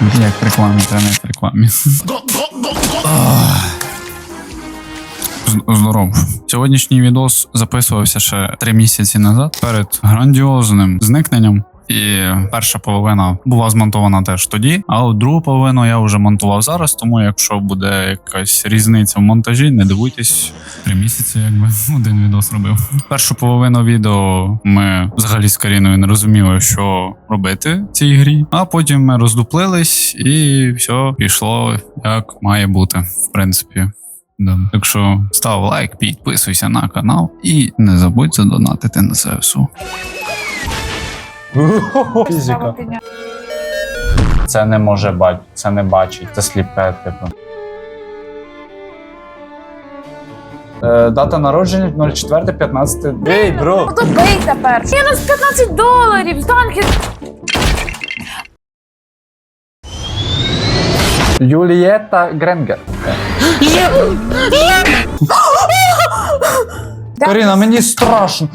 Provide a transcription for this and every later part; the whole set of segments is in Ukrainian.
Як в рекламі, та не в рекламі. Здоров. Сьогоднішній відос записувався ще три місяці назад перед грандіозним зникненням. І перша половина була змонтована теж тоді, а от другу половину я вже монтував зараз. Тому якщо буде якась різниця в монтажі, не дивуйтесь. Три місяці, якби один відос робив. Першу половину відео ми взагалі з Каріною не розуміли, що робити в цій грі. А потім ми роздуплились, і все пішло як має бути, в принципі. Да. Так що став лайк, підписуйся на канал і не забудь задонатити на ЗСУ. Фізика. Це не може бачити, це не бачить, це сліпе, типу. Е, дата народження 04.15. Ей, бро! Ну то бий тепер. Мінус 15 доларів. Танки. Юлієта Гренгер. Каріна, мені страшно.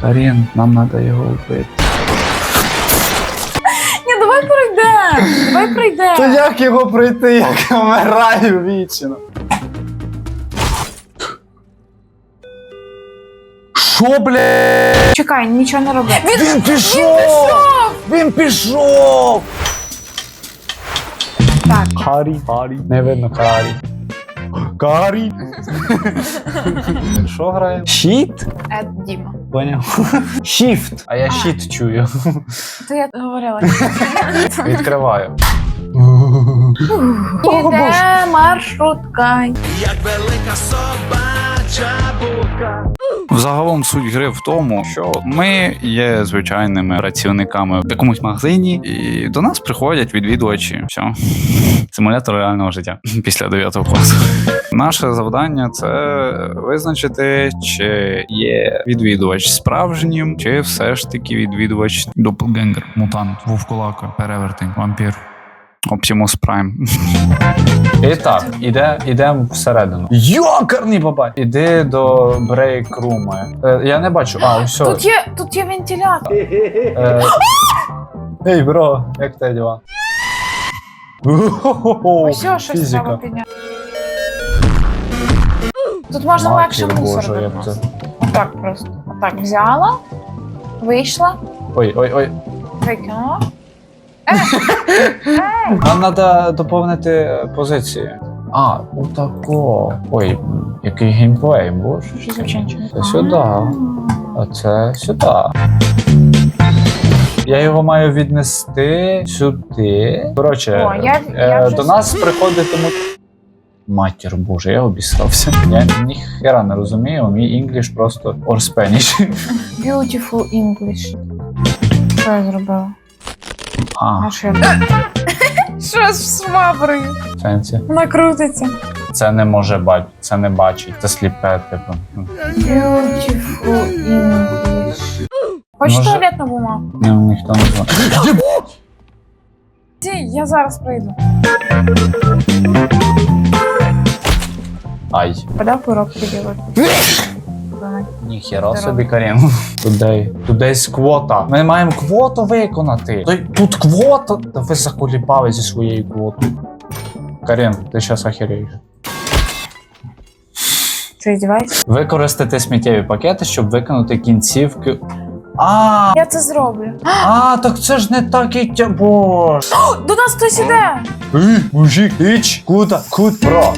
Карін, нам треба його вбити. Пройдемо. Давай пройдемо. То як його пройти, як я вмираю вічно? Що, бля? Чекай, нічого не роби. Він пішов! Він пішов! Так. Харі, Харі. Не видно Карі. Карі. Що грає? Щіт? Ед Діма. Поняв. Shift. А я щіт чую. То я говорила. Відкриваю. Іде маршрутка. Загалом суть гри в тому, що ми є звичайними працівниками в якомусь магазині, і до нас приходять відвідувачі. Все. Симулятор реального життя після 9 класу. Наше завдання це визначити, чи є відвідувач справжнім, чи все ж таки відвідувач допелгенгер, мутант, вовкулака, перевертень, вампір. Оптимус Прайм. І так, іде, ідемо всередину. Йокарний бабай! Іди до брейк-рума. Е, я не бачу. А, все. Тут є, тут є вентилятор. Е, Ей, бро, як тебе діла? Що щось треба підняти. Тут можна Матір легше мусор Божа, виносити. це. Отак просто. Отак взяла, вийшла, Ой, ой, ой. викинула. Нам треба доповнити е, позиції. А, отако. Ой, який геймплей, боже. Це сюди. А це сюди. Я його маю віднести сюди. Коротше, О, я- е, я вже до нас приходитимуть. Матір Боже, я обістався. Я ніхера не розумію, мій інгліш просто or Spanish. Beautiful English. Що я зробила? А, що з шваброю? в сенсі. Вона крутиться. Це не може бачити, це не бачить, це сліпе, типу. Хочеш Може- туалетну бумагу? Ну, ніхто не знає. Ті, я зараз прийду. Ай. Подав урок приділити. Ніхера Ти собі Карін. Тудей. Тудейсь квота. Ми маємо квоту виконати. Той- Тут квота. Та ви заколібали зі своєю квотою. Карін, ти зараз охереєш. Ти здіваєшся? Використати сміттєві пакети, щоб виконати кінцівки. А, Я це зроблю. а, так це ж не так і тя. Боже. До нас хтось іде! Ей, мужик, іч, кута, кут, бро.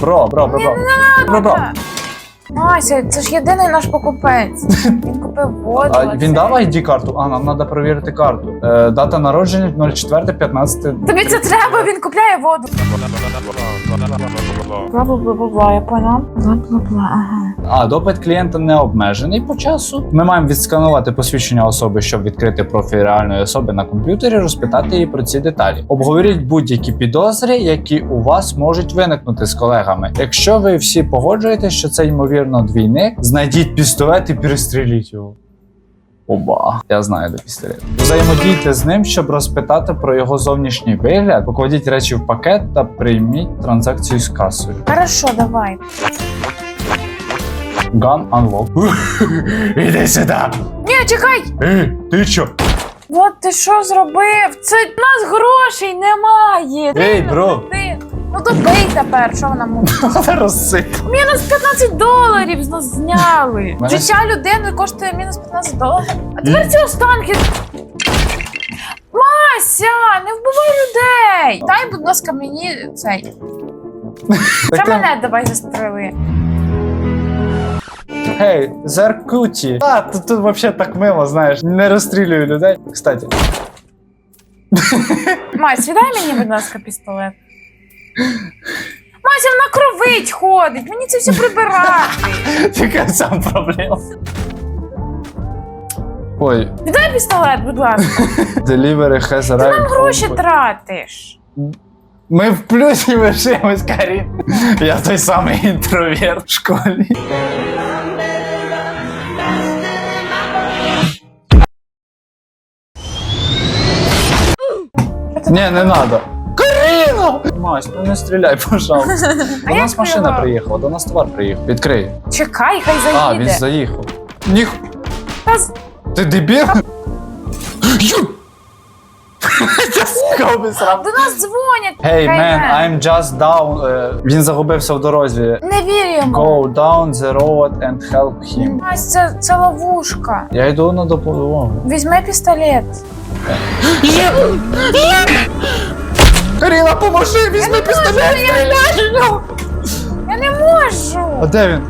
Бро, бро, бро, бро. Бро, бро. Мася, це ж єдиний наш покупець. Він купив воду. А він дав ID карту? А, нам треба перевірити карту. Е, дата народження 04.15. Тобі це треба, він купляє воду. Бла-бла-бла-бла, я поняла. Бла-бла-бла, ага. А допит клієнта не обмежений по часу. Ми маємо відсканувати посвідчення особи, щоб відкрити профіль реальної особи на комп'ютері, розпитати її про ці деталі. Обговоріть будь-які підозри, які у вас можуть виникнути з колегами. Якщо ви всі погоджуєтесь, що це ймовірно двійник, знайдіть пістолет і перестріліть його. Оба, я знаю де пістолет. Взаємодійте з ним, щоб розпитати про його зовнішній вигляд. Покладіть речі в пакет та прийміть транзакцію з касою. Хорошо, давай. Gun unlock. Іди сюди! Ні, чекай! Ей, ти що? От ти що зробив? Це в нас грошей немає. Ей, бро. один. Ну то бий тепер, що вона може? Розсип. Мінус 15 доларів з зняли. Мене- Життя людини коштує мінус 15 доларів. А тепер ці останки. Мася, не вбивай людей! Дай, будь ласка, мені цей. Це мене давай застрели. Гей, зеркуті. А, тут, тут взагалі так мило, знаєш. Не розстрілюю людей. Кстати. Мась, віддай мені, будь ласка, пістолет. Мася, вона кровить ходить, мені це все прибирати. В цьому проблема. Ой, Віддай пістолет, будь ласка. delivery has arrived. Нам гроші тратиш. Ми в плюсі лишимось, Карін. Я той самий інтроверт в школі. Ні, не надо. Каріна! Мась, ну не стріляй, пожалуйста. До нас машина приїхала, до нас товар приїхав. Відкрий. Чекай, хай А, він заїхав. Ніх. Ти дебіл? До нас дзвонять. Hey man. I'm just down. Е, Він загубився в дорозі. Не вір йому. Go down the road and help him. Мась, це, це ловушка. Я йду на допомогу. Візьми пістолет. Каріна, поможи, візьми пістолет! Я не можу. А де він?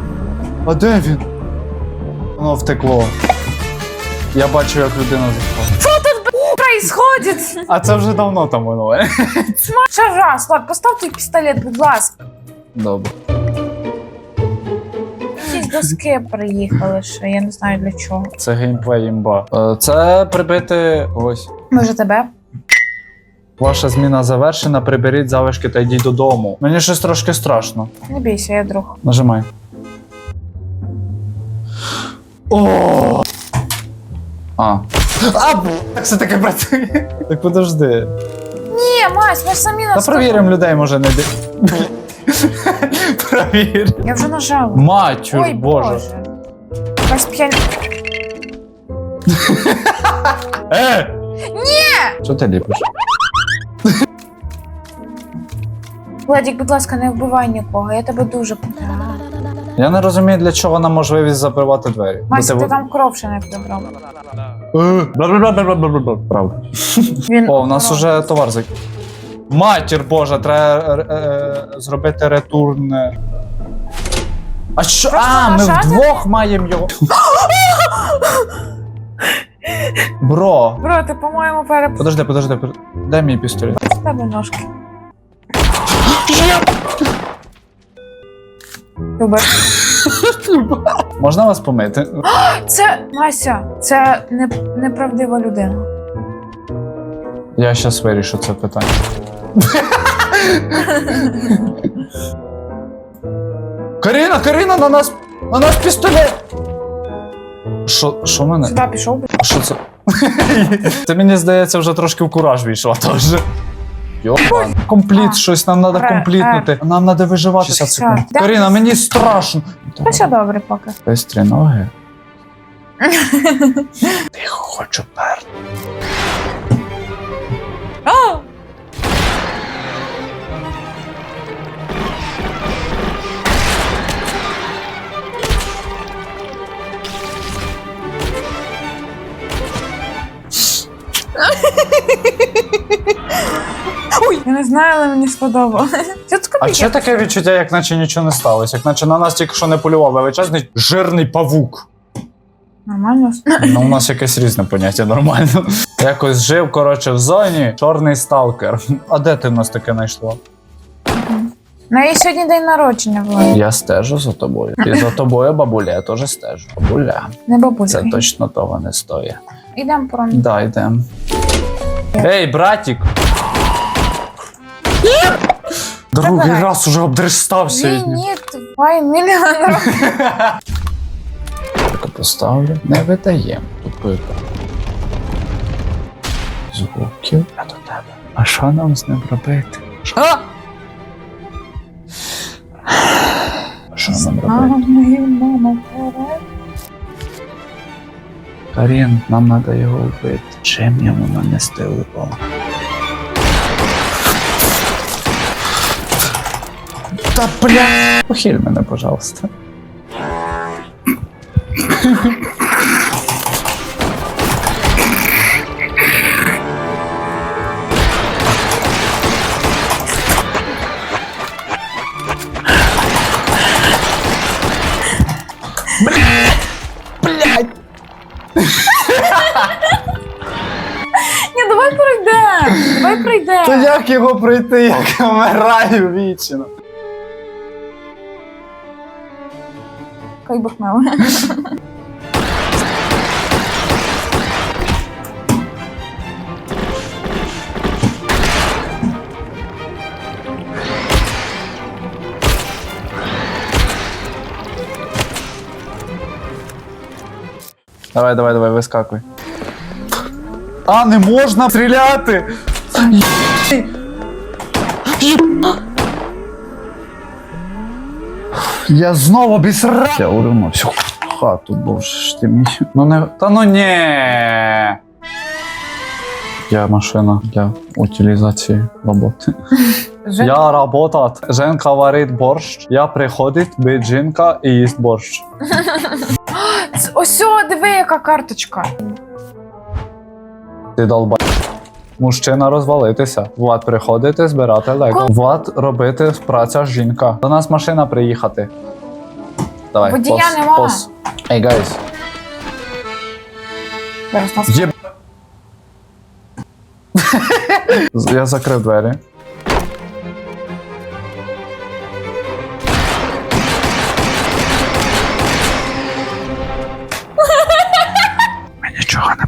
А де він? Воно втекло. Я бачу, як людина зайшла. Происходить. А це вже давно там воно. Ще раз, Влад, постав той пістолет, будь ласка. Добре. Якісь доски приїхали ще, я не знаю для чого. Це геймплей імба. Е, Це прибити ось. Може тебе? Ваша зміна завершена, приберіть залишки та йдіть додому. Мені щось трошки страшно. Не бійся, я друг. Нажимай. О! А. А, бу- так все таки працює. Так подожди. Ні, Мась, ми ж самі Та нас. провіримо людей, може не ди. Провір. Я вже нажала. Матюр, Ой, боже. боже. Якась п'ян... Е! Ні! Що ти ліпиш? Владік, будь ласка, не вбивай нікого, я тебе дуже питаю. Я не розумію, для чого нам можливість закривати двері. Мася, ти там кров ще не прибрав. Е. Правда. Він О, у нас уже товар зак... Матір Божа, треба е, е, зробити ретурн. А що? А, ми нажати? вдвох маємо його. Бро. Бро, ти, по-моєму, перепустив Подожди, подожди, подожди. Дай мій пістолет. в тебе ножки. Любер. Можна вас помити? Це Мася, це не, неправдива людина. Я щас вирішу це питання. Каріна, Каріна, на нас! На нас пістолет! Що, що в мене? Сюди пішов би. Що це? Це мені здається, вже трошки в кураж війшла теж. Йопан. Компліт, А. щось нам треба Ре- комплітнути. Нам треба виживати 60 секунд. Да. Каріна, мені страшно. Та все добре поки. Пестрі ноги. Тихо, хочу пер. О! Ой, я не знаю, але мені сподобалось. Це А що таке відчуття, як наче нічого не сталося? Як наче на нас тільки що не полював величезний жирний павук. Нормально. Ну, у нас якесь різне поняття нормально. Якось жив, коротше, в зоні чорний сталкер. А де ти в нас таке знайшла? На її сьогодні день народження було. Я стежу за тобою. І за тобою, бабуля, я теж стежу. Бабуля, Не бабуля. це точно того не стоїть. Ідемо про Да, йдем. Ей, братік! Другий Давай. раз уже обдристався. Ні, ні, ти мільйон років. Тільки поставлю. Не видаємо тупика. Звуків. Я до тебе. А що нам з ним робити? Що? Що нам робити? Мама, мама, вперед. Карін, нам треба його вбити. Чим йому нанести укол? Та бля! Похиль мене, пожалуйста. Ні, давай пройдемо. Давай Та пройдемо. як його пройти, як вмираю вічно? Хай бахнемо. Давай, давай, давай, вискакуй. А, не можна стріляти! Я знову обісрав! Я уримо всю хату, боже ж ти мій. Ну не. Та ну ні. Я машина для утилізації роботи. Жен- Я работат. Женка варить борщ. Я приходить, бить жінка і їсть борщ. Ось, диви, яка карточка. Ти долба. Мужчина розвалитися. Влад приходити, збирати лего. Влад робити праця жінка. До нас машина приїхати. Давай. Водія пос, нема. Пос. Ей, гайс. Зараз нас Є... Я закрив двері. Ми нічого не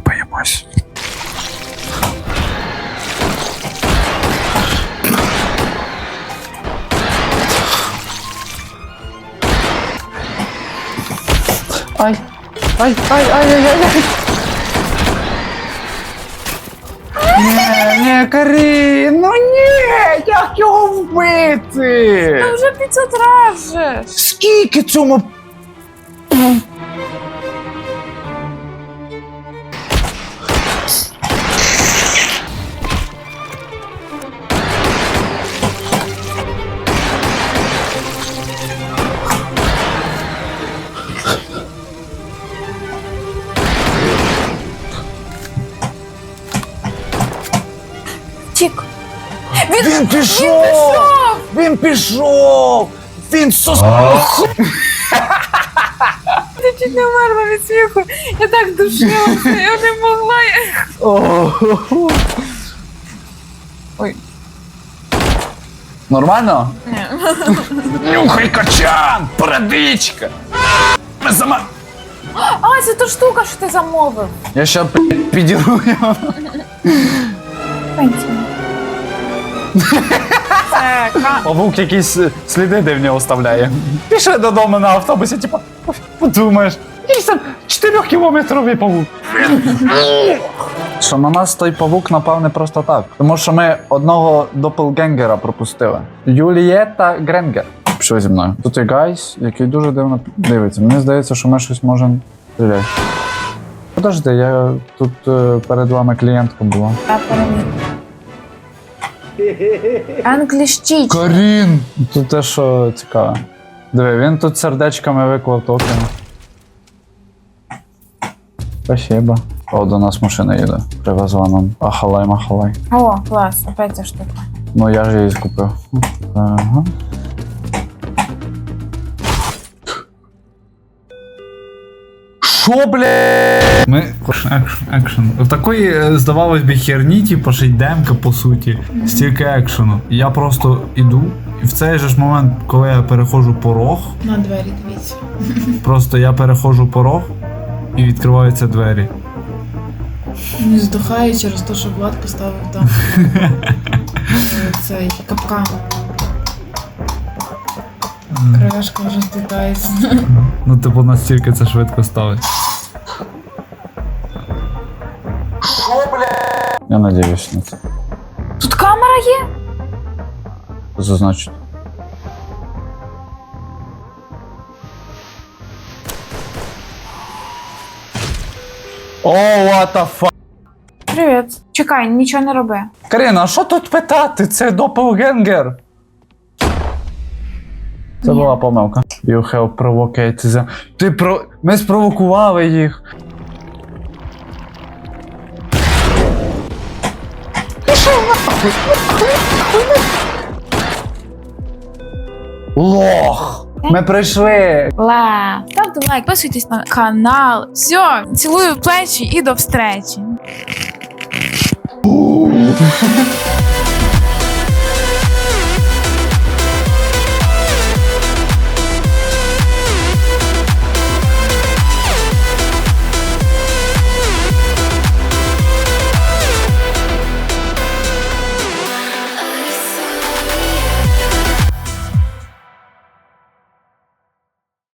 Ай! Ай, ай, ай, ай, ай, ай! Ні, ні, Карін, ну ні, як його вбити? Та вже 500 разів. Скільки цьому? Пішов! Він сос... Я чуть не вмерла від сміху. Я так душилася, я не могла. Ой. Нормально? Ні. Нюхай качан! Передичка! Ми сама... А, це та штука, що ти замовив. Я ще підіру його. Пенсія. Це ка... Павук якісь е, сліди дивні оставляє. Пішли додому на автобусі, типу, подумаєш, якийсь там 4 кілометровий павук. Що на нас той павук напав не просто так. Тому що ми одного допелгенгера пропустили. Юлієта Гренгер. Що зі мною? Тут є гайс, який дуже дивно дивиться. Мені здається, що ми щось можемо стріляти. Подожди, я тут е, перед вами клієнтка була. Я Англіщіч. Карін! Тут те, що цікаве. Диви, він тут сердечками виклав токен. Спасибо. О, до нас машина їде. Привезла нам. Ахалай, махалай. О, клас, опять ця штука. Ну я ж її купив. Ага. Що, бля? Ми екшн, екшн. В такої, е, здавалось би, херні, типу, що демка, по суті, стільки екшену. Я просто іду, і в цей же ж момент, коли я переходжу порог, На двері дивіться. просто я переходжу порог і відкриваються двері. Не здухаю через те, що Влад поставив там е, цей капкан. Кривешка вже злітається. Ну, типу, настільки це швидко ставить. Я надіюсь на це. Тут камера є? Зазначити. О, what the fuck? Привіт. Чекай, нічого не роби. Карина, а що тут питати? Це допелгенгер. Це Ні. була помилка. You have provoked them. Ти про. Ми спровокували їх. Лох! Ми прийшли. Ла. Ставте лайк, підписуйтесь на канал. Все, цілую плечі і до встречі.